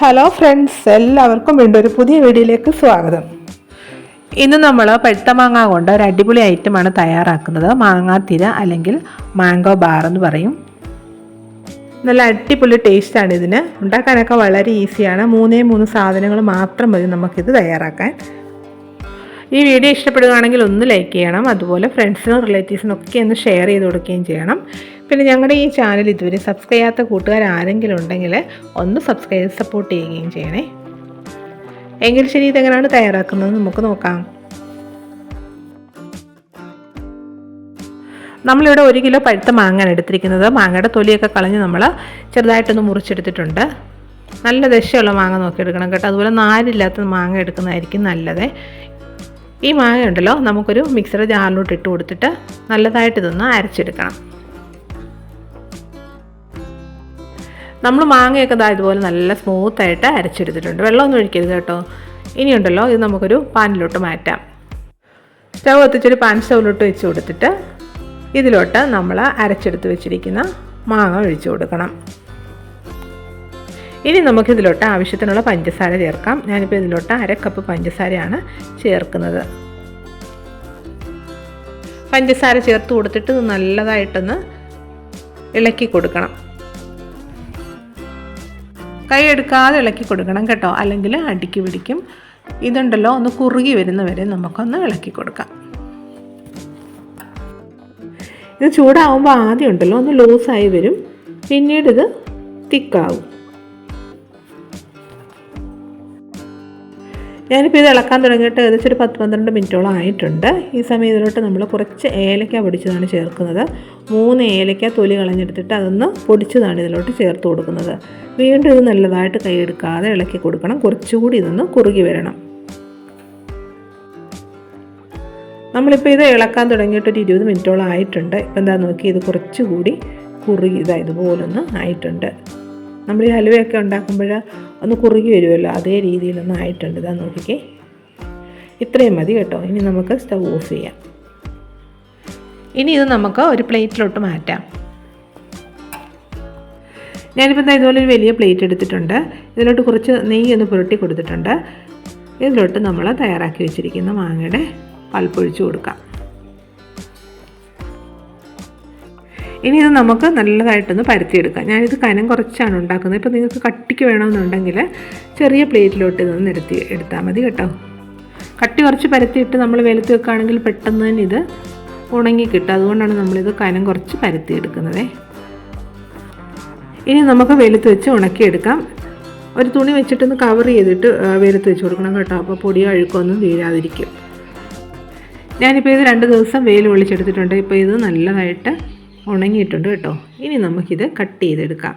Hello friends എല്ലാവർക്കും വീണ്ടും ഒരു പുതിയ വീഡിയോയിലേക്ക് സ്വാഗതം. ഇന്ന് നമ്മൾ പഴുത്ത മാങ്ങ കൊണ്ട് ഒരു അടിപൊളി ഐറ്റമാണ് തയ്യാറാക്കുന്നത്. മാങ്ങാത്തിര അല്ലെങ്കിൽ മാംഗോ ബാർ എന്ന് പറയും. നല്ല അടിപൊളി ടേസ്റ്റാണ് ഇതിന്. ഉണ്ടാക്കാനൊക്കെ വളരെ ഈസിയാണ്. മൂന്നേ മൂന്ന് സാധനങ്ങൾ മാത്രം മതി നമുക്കിത് തയ്യാറാക്കാൻ. ഈ വീഡിയോ ഇഷ്ടപ്പെടുകയാണെങ്കിൽ ഒന്ന് ലൈക്ക് ചെയ്യണം. അതുപോലെ ഫ്രണ്ട്സിനും റിലേറ്റീവ്സിനും ഒക്കെ ഒന്ന് ഷെയർ ചെയ്ത് കൊടുക്കുകയും ചെയ്യണം. പിന്നെ ഞങ്ങളുടെ ഈ ചാനൽ ഇതുവരെ സബ്സ്ക്രൈബ് ചെയ്യാത്ത കൂട്ടുകാർ ആരെങ്കിലും ഉണ്ടെങ്കിൽ ഒന്ന് സബ്സ്ക്രൈബ് സപ്പോർട്ട് ചെയ്യുകയും ചെയ്യണേ. എങ്കിൽ ശരി ഇതെങ്ങനെയാണ് തയ്യാറാക്കുന്നത് നമുക്ക് നോക്കാം. നമ്മളിവിടെ ഒരു കിലോ പഴുത്ത മാങ്ങയാണ് എടുത്തിരിക്കുന്നത്. മാങ്ങയുടെ തൊലിയൊക്കെ കളഞ്ഞ് നമ്മൾ ചെറുതായിട്ടൊന്ന് മുറിച്ചെടുത്തിട്ടുണ്ട്. നല്ല ദശയുള്ള മാങ്ങ നോക്കിയെടുക്കണം കേട്ടോ. അതുപോലെ നാരില്ലാത്ത മാങ്ങ എടുക്കുന്നതായിരിക്കും നല്ലത്. ഈ മാങ്ങ ഉണ്ടല്ലോ നമുക്കൊരു മിക്സർ ജാറിലോട്ട് ഇട്ട് കൊടുത്തിട്ട് നല്ലതായിട്ട് ഇതൊന്ന് അരച്ചെടുക്കണം. നമ്മൾ മാങ്ങയൊക്കെ ഇതാ ഇതുപോലെ നല്ല സ്മൂത്തായിട്ട് അരച്ചെടുത്തിട്ടുണ്ട്. വെള്ളമൊന്നും ഒഴിക്കരുത് കേട്ടോ. ഇനിയുണ്ടല്ലോ ഇത് നമുക്കൊരു പാനിലോട്ട് മാറ്റാം. സ്റ്റവ് കത്തിച്ചൊരു പാൻ സ്റ്റൗവിലോട്ട് വെച്ച് കൊടുത്തിട്ട് ഇതിലോട്ട് നമ്മൾ അരച്ചെടുത്ത് വെച്ചിരിക്കുന്ന മാങ്ങ ഒഴിച്ചു കൊടുക്കണം. ഇനി നമുക്കിതിലോട്ട് ആവശ്യത്തിനുള്ള പഞ്ചസാര ചേർക്കാം. ഞാനിപ്പോൾ ഇതിലോട്ട് അര കപ്പ് പഞ്ചസാരയാണ് ചേർക്കുന്നത്. പഞ്ചസാര ചേർത്ത് കൊടുത്തിട്ട് നല്ലതായിട്ടൊന്ന് ഇളക്കി കൊടുക്കണം. കൈ എടുക്കാതെ ഇളക്കി കൊടുക്കണം കേട്ടോ. അല്ലെങ്കിൽ അടിക്ക് പിടിക്കും. ഇതുണ്ടല്ലോ ഒന്ന് കുറുകി വരുന്നവരെ നമുക്കൊന്ന് ഇളക്കി കൊടുക്കാം. ഇത് ചൂടാവുമ്പോൾ ആദ്യം ഉണ്ടല്ലോ ഒന്ന് ലൂസായി വരും. പിന്നീട് ഇത് തിക്കാവും ഞാനിപ്പോൾ ഇത് ഇളക്കാൻ തുടങ്ങിയിട്ട് ഏകദേശം ഒരു പത്ത് പന്ത്രണ്ട് മിനിറ്റോളം ആയിട്ടുണ്ട്. ഈ സമയം ഇതിലോട്ട് നമ്മൾ കുറച്ച് ഏലക്ക പൊടിച്ചതാണ് ചേർക്കുന്നത്. മൂന്ന് ഏലക്ക തൊലി കളഞ്ഞെടുത്തിട്ട് അതൊന്ന് പൊടിച്ചതാണ് ഇതിലോട്ട് ചേർത്ത് കൊടുക്കുന്നത്. വീണ്ടും ഇത് നല്ലതായിട്ട് കൈയെടുക്കാതെ ഇളക്കി കൊടുക്കണം. കുറച്ചുകൂടി ഇതൊന്ന് കുറുകി വരണം. നമ്മളിപ്പോൾ ഇത് ഇളക്കാൻ തുടങ്ങിയിട്ട് ഒരു ഇരുപത് മിനിറ്റോളം ആയിട്ടുണ്ട്. ഇപ്പം എന്താ നോക്കി ഇത് കുറച്ചുകൂടി കുറുകി ഇതാ ഇതുപോലൊന്ന് ആയിട്ടുണ്ട്. നമ്മൾ ഈ ഹലുവയൊക്കെ ഉണ്ടാക്കുമ്പോൾ ഒന്ന് കുറുകി വരുമല്ലോ അതേ രീതിയിലൊന്നും ആയിട്ടുണ്ട്. ഇതാ നോക്കിക്കേ. ഇത്രയും മതി കേട്ടോ. ഇനി നമുക്ക് സ്റ്റവ് ഓഫ് ചെയ്യാം. ഇനി ഇത് നമുക്ക് ഒരു പ്ലേറ്റിലോട്ട് മാറ്റാം. ഞാനിപ്പോൾ എന്താ ഇതുപോലെ ഒരു വലിയ പ്ലേറ്റ് എടുത്തിട്ടുണ്ട്. ഇതിലോട്ട് കുറച്ച് നെയ്യ് ഒന്ന് പുരട്ടി കൊടുത്തിട്ടുണ്ട്. ഇതിലോട്ട് നമ്മൾ തയ്യാറാക്കി വെച്ചിരിക്കുന്ന മാങ്ങയുടെ പൾപ്പൊഴിച്ച് കൊടുക്കാം. ഇനി ഇത് നമുക്ക് നല്ലതായിട്ടൊന്ന് പരത്തിയെടുക്കാം. ഞാനിത് കനം കുറച്ചാണ് ഉണ്ടാക്കുന്നത്. ഇപ്പോൾ നിങ്ങൾക്ക് കട്ടിക്ക് വേണമെന്നുണ്ടെങ്കിൽ ചെറിയ പ്ലേറ്റിലോട്ട് ഇതൊന്ന് നിരത്തി എടുത്താൽ മതി കേട്ടോ. കട്ടി കുറച്ച് പരത്തിയിട്ട് നമ്മൾ വെളുത്ത് വെക്കുകയാണെങ്കിൽ പെട്ടെന്ന് തന്നെ ഇത് ഉണങ്ങി കിട്ടും. അതുകൊണ്ടാണ് നമ്മളിത് കനം കുറച്ച് പരത്തിയെടുക്കുന്നത്. ഇനി നമുക്ക് വെളുത്ത് വെച്ച് ഉണക്കിയെടുക്കാം. ഒരു തുണി വെച്ചിട്ടൊന്ന് കവർ ചെയ്തിട്ട് വെളുത്ത് വെച്ച് കൊടുക്കണം കേട്ടോ. അപ്പോൾ പൊടിയോ അഴുക്കൊന്നും വീഴാതിരിക്കും ഞാനിപ്പോൾ ഇത് രണ്ട് ദിവസം വെയിൽ ഒളിച്ചെടുത്തിട്ടുണ്ട് ഇപ്പോൾ ഇത് നല്ലതായിട്ട് ഉണങ്ങിയിട്ടുണ്ട് കേട്ടോ. ഇനി നമുക്കിത് കട്ട് ചെയ്തെടുക്കാം.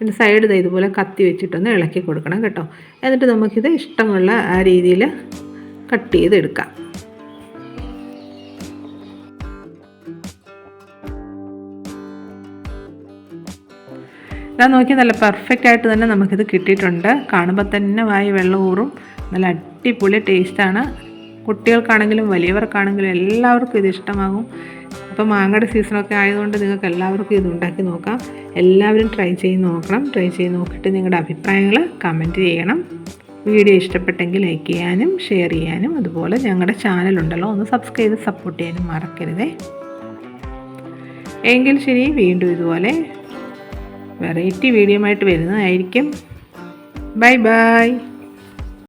പിന്നെ സൈഡ് ഇതുപോലെ കത്തി വെച്ചിട്ടൊന്ന് ഇളക്കി കൊടുക്കണം കേട്ടോ. എന്നിട്ട് നമുക്കിത് ഇഷ്ടമുള്ള ആ രീതിയിൽ കട്ട് ചെയ്തെടുക്കാം. ഞാൻ നോക്കി നല്ല പെർഫെക്റ്റ് ആയിട്ട് തന്നെ നമുക്കിത് കിട്ടിയിട്ടുണ്ട്. കാണുമ്പോൾ തന്നെ വായി വെള്ളം ഊറും. നല്ല അടിപൊളി ടേസ്റ്റാണ് കുട്ടികൾക്കാണെങ്കിലും വലിയവർക്കാണെങ്കിലും എല്ലാവർക്കും ഇത് ഇഷ്ടമാകും. അപ്പോൾ മാങ്ങയുടെ സീസണൊക്കെ ആയതുകൊണ്ട് നിങ്ങൾക്ക് എല്ലാവർക്കും ഇത് ഉണ്ടാക്കി നോക്കാം. എല്ലാവരും ട്രൈ ചെയ്ത് നോക്കണം. ട്രൈ ചെയ്ത് നോക്കിയിട്ട് നിങ്ങളുടെ അഭിപ്രായങ്ങൾ കമന്റ് ചെയ്യണം. വീഡിയോ ഇഷ്ടപ്പെട്ടെങ്കിൽ ലൈക്ക് ചെയ്യാനും ഷെയർ ചെയ്യാനും അതുപോലെ ഞങ്ങളുടെ ചാനലുണ്ടല്ലോ ഒന്ന് സബ്സ്ക്രൈബ് ചെയ്ത് സപ്പോർട്ട് ചെയ്യാനും മറക്കരുതേ. എങ്കിൽ ശരി വീണ്ടും ഇതുപോലെ വെറൈറ്റി വീഡിയോ ആയിട്ട് വരുന്നതായിരിക്കും. Bye bye